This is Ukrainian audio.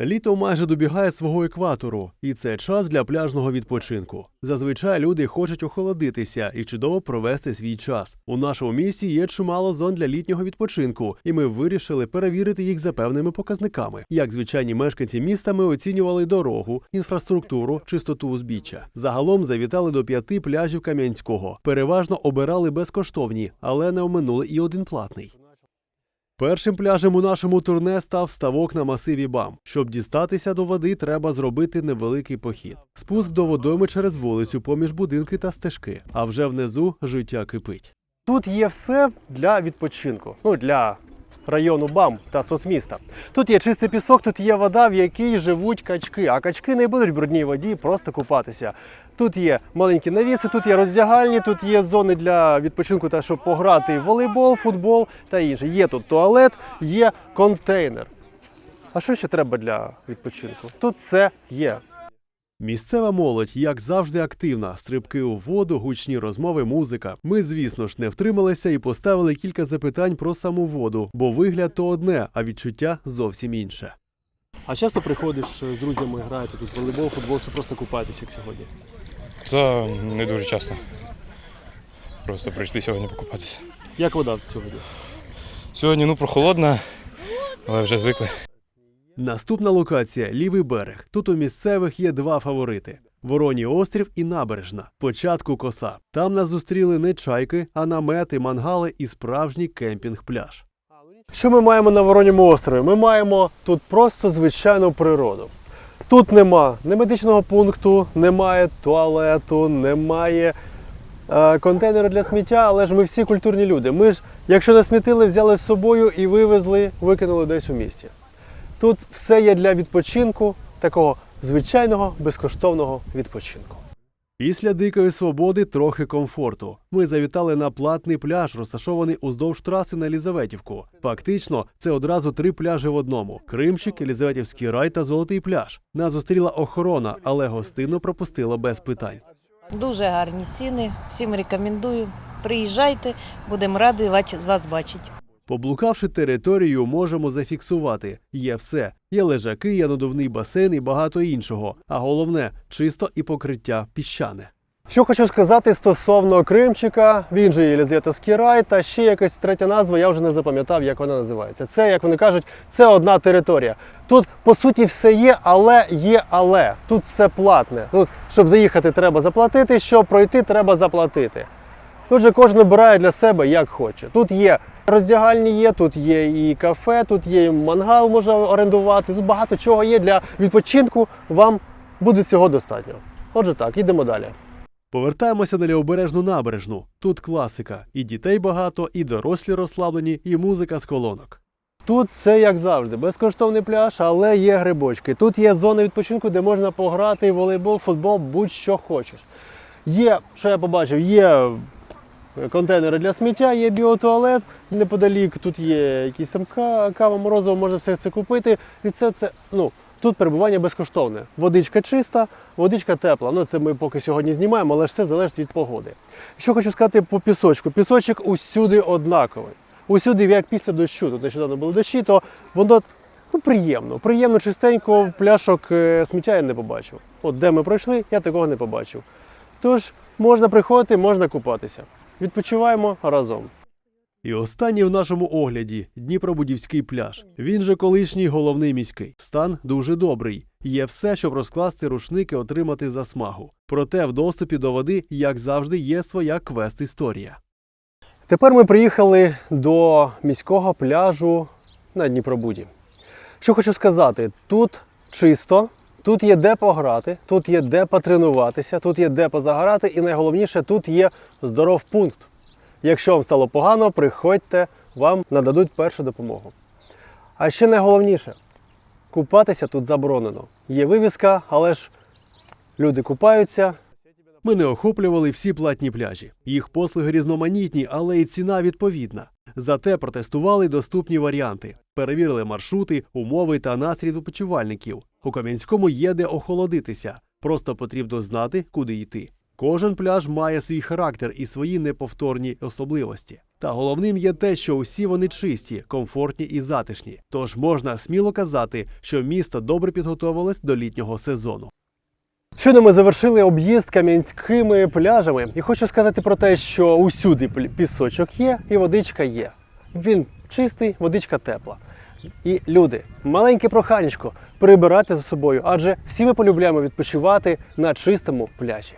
Літо майже добігає свого екватору, і це час для пляжного відпочинку. Зазвичай люди хочуть охолодитися і чудово провести свій час. У нашому місті є чимало зон для літнього відпочинку, і ми вирішили перевірити їх за певними показниками. Як звичайні мешканці міста, ми оцінювали дорогу, інфраструктуру, чистоту узбіччя. Загалом завітали до п'яти пляжів Кам'янського. Переважно обирали безкоштовні, але не оминули і один платний. Першим пляжем у нашому турне став ставок на масиві БАМ. Щоб дістатися до води, треба зробити невеликий похід. Спуск до водойми через вулицю поміж будинки та стежки. А вже внизу життя кипить. Тут є все для відпочинку. Ну, для району БАМ та соцміста. Тут є чистий пісок, тут є вода, в якій живуть качки. А качки не будуть в брудній воді просто купатися. Тут є маленькі навіси, тут є роздягальні, тут є зони для відпочинку та щоб пограти в волейбол, футбол та інше. Є тут туалет, є контейнер. А що ще треба для відпочинку? Тут все є. Місцева молодь, як завжди, активна. Стрибки у воду, гучні розмови, музика. Ми, звісно ж, не втрималися і поставили кілька запитань про саму воду, бо вигляд то одне, а відчуття зовсім інше. А часто приходиш з друзями, граєте тут волейбол, футбол чи просто купаєтесь, як сьогодні? Та не дуже часто. Просто прийшли сьогодні покупатися. Як вода сьогодні? Сьогодні ну прохолодно, але вже звикли. Наступна локація лівий берег. Тут у місцевих є два фаворити: Вороній острів і набережна. Початку коса. Там нас зустріли не чайки, а намети, мангали і справжній кемпінг-пляж. Що ми маємо на Вороньому острові? Ми маємо тут просто звичайну природу. Тут нема ні медичного пункту, немає туалету, немає е, контейнеру для сміття, але ж ми всі культурні люди. Ми ж, якщо не смітили, взяли з собою і вивезли, викинули десь у місті. Тут все є для відпочинку, такого звичайного безкоштовного відпочинку. Після дикої свободи трохи комфорту. Ми завітали на платний пляж, розташований уздовж траси на Лізаветівку. Фактично, це одразу три пляжі в одному: Кримчик, Елізаветівський рай та Золотий пляж. Нас зустріла охорона, але гостинно пропустила без питань. Дуже гарні ціни. Всім рекомендую. Приїжджайте, будемо раді вас- вас бачити. Поблукавши територію, можемо зафіксувати: є все: є лежаки, є надувний басейн і багато іншого. А головне чисто і покриття піщане. Що хочу сказати стосовно Кримчика, він же Єлізаветовський рай, та ще якась третя назва, я вже не запам'ятав, як вона називається. Це, як вони кажуть, це одна територія. Тут по суті все є, але є але. Тут все платне. Тут, щоб заїхати, треба заплатити, щоб пройти, треба заплатити. Тут же кожен обирає для себе як хоче. Тут є роздягальні, є, тут є і кафе, тут є і мангал можна орендувати. Тут багато чого є для відпочинку. Вам буде цього достатньо. Отже, так, йдемо далі. Повертаємося на лівобережну набережну. Тут класика: і дітей багато, і дорослі розслаблені, і музика з колонок. Тут все як завжди, безкоштовний пляж, але є грибочки. Тут є зона відпочинку, де можна пограти волейбол, футбол, будь-що хочеш. Є, що я побачив, є контейнери для сміття, є біотуалет неподалік. Тут є якісь там кава, морозиво, можна все це купити. І це, це ну, тут перебування безкоштовне. Водичка чиста, водичка тепла. Ну це ми поки сьогодні знімаємо, але ж все залежить від погоди. Що хочу сказати по пісочку. Пісочок усюди однаковий. Усюди, як після дощу, тут нещодавно були дощі, то воно ну, приємно. Приємно, чистенько, пляшок е, сміття я не побачив. От де ми пройшли, я такого не побачив. Тож можна приходити, можна купатися. Відпочиваємо разом. І останній в нашому огляді Дніпробудівський пляж. Він же колишній головний міський. Стан дуже добрий. Є все, щоб розкласти рушники, отримати засмагу. Проте в доступі до води, як завжди, є своя квест-історія. Тепер ми приїхали до міського пляжу на Дніпробуді. Що хочу сказати, тут чисто, тут є де пограти, тут є де потренуватися, тут є де позагорати, і найголовніше, тут є здоров пункт. Якщо вам стало погано, приходьте, вам нададуть першу допомогу. А ще найголовніше, купатися тут заборонено. Є вивіска, але ж люди купаються, Ми не охоплювали всі платні пляжі. Їх послуги різноманітні, але і ціна відповідна. Зате протестували доступні варіанти, перевірили маршрути, умови та настрій відпочивальників. У Кам'янському є де охолодитися. Просто потрібно знати, куди йти. Кожен пляж має свій характер і свої неповторні особливості. Та головним є те, що усі вони чисті, комфортні і затишні. Тож можна сміло казати, що місто добре підготовилось до літнього сезону. Щойно ми завершили об'їзд кам'янськими пляжами, і хочу сказати про те, що усюди пісочок є і водичка є. Він чистий, водичка тепла. І люди, маленьке проханечко прибирати за собою, адже всі ми полюбляємо відпочивати на чистому пляжі.